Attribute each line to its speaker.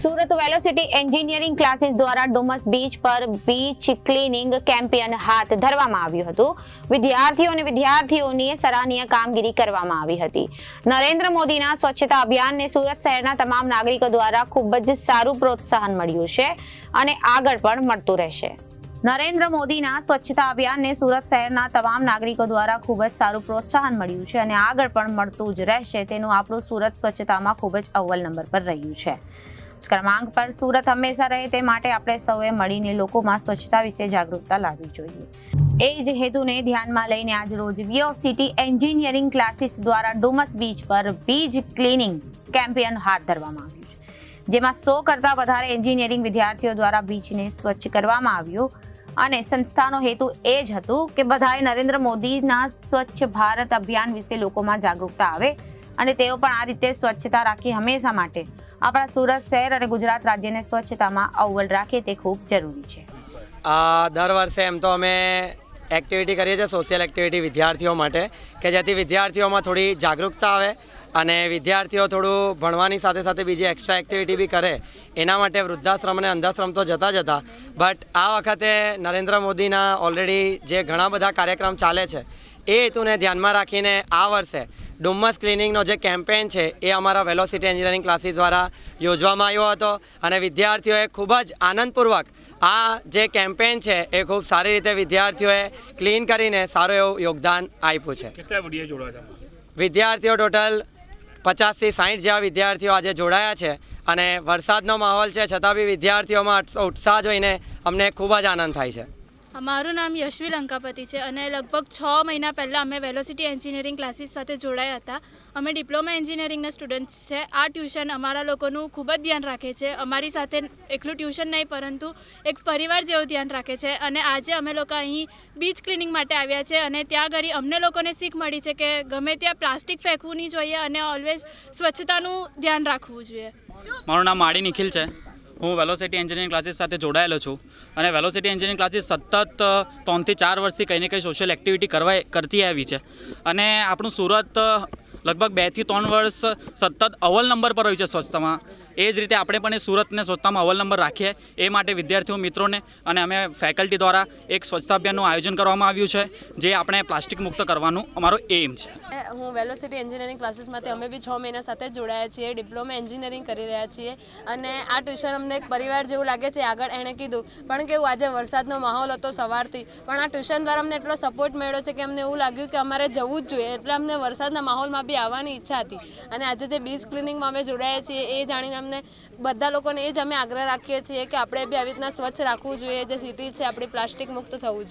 Speaker 1: Surat velocity engineering classes દ્વારા Dumas beach પર beach cleaning campaign હાથ ધરવામાં આવ્યું હતું. વિદ્યાર્થીઓ અને વિદ્યાર્થીઓની સરાહનીય કામગીરી કરવામાં આવી હતી. નરેન્દ્ર મોદીના સ્વચ્છતા અભિયાનને સુરત શહેરના તમામ નાગરિકો દ્વારા ખૂબ જ સારું પ્રોત્સાહન મળ્યું છે અને આગળ પણ મળતું રહેશે. નરેન્દ્ર મોદીના સ્વચ્છતા અભિયાનને સુરત શહેરના તમામ નાગરિકો દ્વારા ખૂબ જ સારું પ્રોત્સાહન મળ્યું છે અને આગળ પણ મળતું જ રહેશે તેનું આપણું સુરત સ્વચ્છતામાં ખૂબ જ અવ્વલ નંબર પર રહ્યું છે. ક્રમાંક પર સુરત હંમેશા રહે તે માટે આપણે સૌએ મળીને લોકોમાં સ્વચ્છતા વિશે જાગૃતતા લાવવી જોઈએ. એ જ હેતુને ધ્યાનમાં લઈને આજ રોજ વિયો સિટી એન્જિનિયરિંગ ક્લાસીસ દ્વારા ડુમસ બીચ પર બીચ ક્લીનિંગ કેમ્પેન હાથ ધરવામાં આવ્યું જેમાં સો કરતાં વધારે એન્જિનિયરિંગ વિદ્યાર્થીઓ દ્વારા બીચને સ્વચ્છ કરવામાં આવ્યું અને સંસ્થાનો હેતુ એ જ હતું કે બધાએ નરેન્દ્ર મોદીના સ્વચ્છ ભારત અભિયાન વિશે લોકોમાં જાગૃતતા આવે અને તેઓ પણ આ રીતે સ્વચ્છતા રાખી હંમેશા માટે. આપણા સુરત શહેર અને ગુજરાત રાજ્યને સ્વચ્છતામાં અવ્વલ રાખે તે ખૂબ જરૂરી છે.
Speaker 2: દર વર્ષે એમ તો અમે એક્ટિવિટી કરીએ છીએ સોશિયલ એક્ટિવિટી વિદ્યાર્થીઓ માટે, કે જેથી વિદ્યાર્થીઓમાં થોડી જાગૃતતા આવે અને વિદ્યાર્થીઓ થોડું ભણવાની સાથે સાથે બીજી એક્સ્ટ્રા એક્ટિવિટી બી કરે. એના માટે વૃદ્ધાશ્રમ અને અંધાશ્રમ તો જતા જતા બટ આ વખતે નરેન્દ્ર મોદીના ઓલરેડી જે ઘણા બધા કાર્યક્રમ ચાલે છે, એ હેતુને ધ્યાનમાં રાખીને આ વર્ષે ડુમ્મસ ક્લિનિંગનો જે કેમ્પેન છે એ અમારા વેલોસિટી એન્જિનિયરિંગ ક્લાસીસ દ્વારા યોજવામાં આવ્યો હતો અને વિદ્યાર્થીઓએ ખૂબ જ આનંદપૂર્વક આ જે કેમ્પેન છે એ ખૂબ સારી રીતે વિદ્યાર્થીઓએ ક્લીન કરીને સારું એવું યોગદાન આપ્યું છે. વિદ્યાર્થીઓ ટોટલ પચાસથી સાઠ જેવા વિદ્યાર્થીઓ આજે જોડાયા છે અને વરસાદનો માહોલ છે છતાં બી વિદ્યાર્થીઓમાં ઉત્સાહ જોઈને અમને ખૂબ જ આનંદ થાય છે.
Speaker 3: મારું નામ યશવી લંકાપતિ છે અને લગભગ છ મહિના પહેલાં અમે વેલોસિટી એન્જિનિયરિંગ ક્લાસીસ સાથે જોડાયા હતા. અમે ડિપ્લોમા એન્જિનિયરિંગના સ્ટુડન્ટ્સ છે. આ ટ્યુશન અમારા લોકોનું ખૂબ જ ધ્યાન રાખે છે. અમારી સાથે એકલું ટ્યુશન નહીં, પરંતુ એક પરિવાર જેવું ધ્યાન રાખે છે અને આજે અમે લોકો અહીં બીચ ક્લિનિંગ માટે આવ્યા છે અને ત્યાં ઘડી અમને લોકોને શીખ મળી છે કે ગમે ત્યાં પ્લાસ્ટિક ફેંકવું નહીં જોઈએ અને ઓલવેઝ સ્વચ્છતાનું ધ્યાન રાખવું જોઈએ.
Speaker 4: મારું નામ માળી નિખિલ છે. હું વેલોસિટી એન્જિનિયરિંગ ક્લાસીસ સાથે જોડાયેલો છું અને વેલોસિટી એન્જિનિયરિંગ ક્લાસીસ સતત ત્રણથી ચાર વર્ષથી કંઈ ને કંઈ સોશિયલ એક્ટિવિટી કરવા, કરતી આવી છે. અને આપણું સુરત લગભગ બેથી ત્રણ વર્ષ સતત અવ્વલ નંબર પર રહ્યું છે સ્વચ્છતામાં. એ જ રીતે આપણે પણ એ સુરતને સ્વચ્છતામાં અવ્વલ નંબર રાખીએ. એ માટે વિદ્યાર્થીઓ, મિત્રોને અને અમે ફેકલ્ટી દ્વારા એક સ્વચ્છતા અભિયાનનું આયોજન કરવામાં આવ્યું છે, જે આપણે પ્લાસ્ટિક મુક્ત કરવાનું અમારો એમ છે.
Speaker 5: હું વેલોસિટી એન્જિનિયરિંગ ક્લાસીસમાંથી, અમે બી છ મહિના સાથે જોડાયા છીએ, ડિપ્લોમા એન્જિનિયરિંગ કરી રહ્યા છીએ અને આ ટ્યુશન અમને એક પરિવાર જેવું લાગે છે, આગળ એણે કીધું, પણ કેવું, આજે વરસાદનો માહોલ હતો સવારથી, પણ આ ટ્યુશન દ્વારા અમને એટલો સપોર્ટ મળ્યો છે કે અમને એવું લાગ્યું કે અમારે જવું જ જોઈએ, એટલે અમને વરસાદના માહોલમાં બી આવવાની ઈચ્છા હતી. અને આજે જે બીચ ક્લિનિંગમાં અમે જોડાયા છીએ, એ જાણીને અમને બધા લોકોને એ જ અમે આગ્રહ રાખીએ છીએ કે આપણે બી આવી રીતના સ્વચ્છ રાખવું જોઈએ, જે સિટી છે, આપણી પ્લાસ્ટિક મુક્ત થવું જોઈએ.